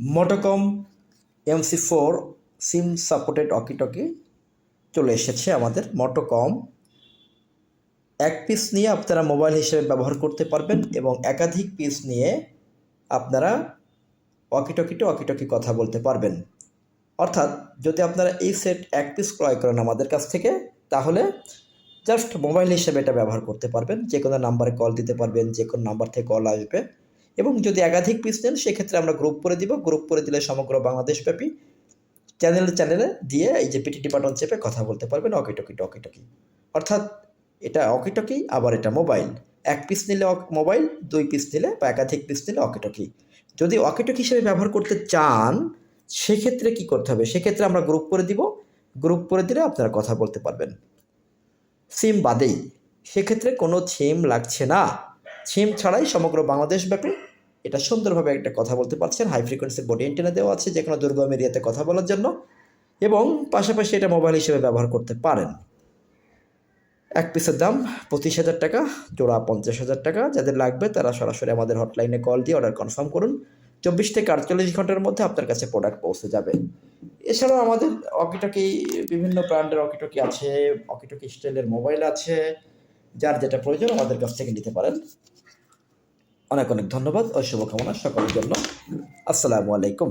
Motocom MC four SIM supported walkie talkie চলে এসেছে আমাদের মোটোকম এক পিস নিয়ে আপনারা মোবাইল হিসেবে ব্যবহার করতে পারবেন এবং একাধিক পিস নিয়ে আপনারা অকিটকিতে অকিটকি কথা বলতে পারবেন। অর্থাৎ যদি আপনারা এই সেট এক পিস ক্রয় করেন আমাদের কাছ থেকে, তাহলে জাস্ট মোবাইল হিসেবে এটা ব্যবহার করতে পারবেন। যে কোনো নাম্বারে কল দিতে পারবেন যে কোনো নাম্বার থেকে কল আসবে। এবং যদি একাধিক পিস নেন, সেক্ষেত্রে আমরা গ্রুপ করে দিব। গ্রুপ করে দিলে সমগ্র বাংলাদেশব্যাপী চ্যানেলে চ্যানেলে দিয়ে এই যে পিটিটি বাটন চেপে কথা বলতে পারবেন অকিটকি টকিটকি অর্থাৎ এটা অকিটকি আবার এটা মোবাইল এক পিস নিলে মোবাইল দুই পিস নিলে বা একাধিক পিস নিলে অকিটকি যদি অকিটকি হিসেবে ব্যবহার করতে চান, সেক্ষেত্রে কি করতে হবে? সেক্ষেত্রে আমরা গ্রুপ করে দিব। গ্রুপ করে দিলে আপনারা কথা বলতে পারবেন। সিম বাদেই, সেক্ষেত্রে কোনো সিম লাগছে না। সিম ছাড়াই সমগ্র বাংলাদেশব্যাপী এটা সুন্দরভাবে একটা কথা বলতে পারছেন। হাই ফ্রিকোয়েন্সি বডি এন্টেনা দেওয়া আছে যে কোনো দুর্গম এরিয়াতে কথা বলার জন্য এবং পাশাপাশি এটা মোবাইল হিসেবে ব্যবহার করতে পারেন। এক পিসের দাম পঁচিশ হাজার টাকা, জোড়া পঞ্চাশ হাজার টাকা। যাদের লাগবে তারা সরাসরি আমাদের হটলাইনে কল দিয়ে অর্ডার কনফার্ম করুন। চব্বিশ থেকে আটচল্লিশ ঘণ্টার মধ্যে আপনার কাছে প্রোডাক্ট পৌঁছে যাবে। এছাড়াও আমাদের অকিটকি বিভিন্ন ব্র্যান্ডের অকিটকি আছে অকিটকি স্টাইলের মোবাইল আছে। যার যেটা প্রয়োজন আমাদের কাছ থেকে নিতে পারেন। অনেক অনেক ধন্যবাদ ও শুভকামনা সকলের জন্য। আসসালামু আলাইকুম।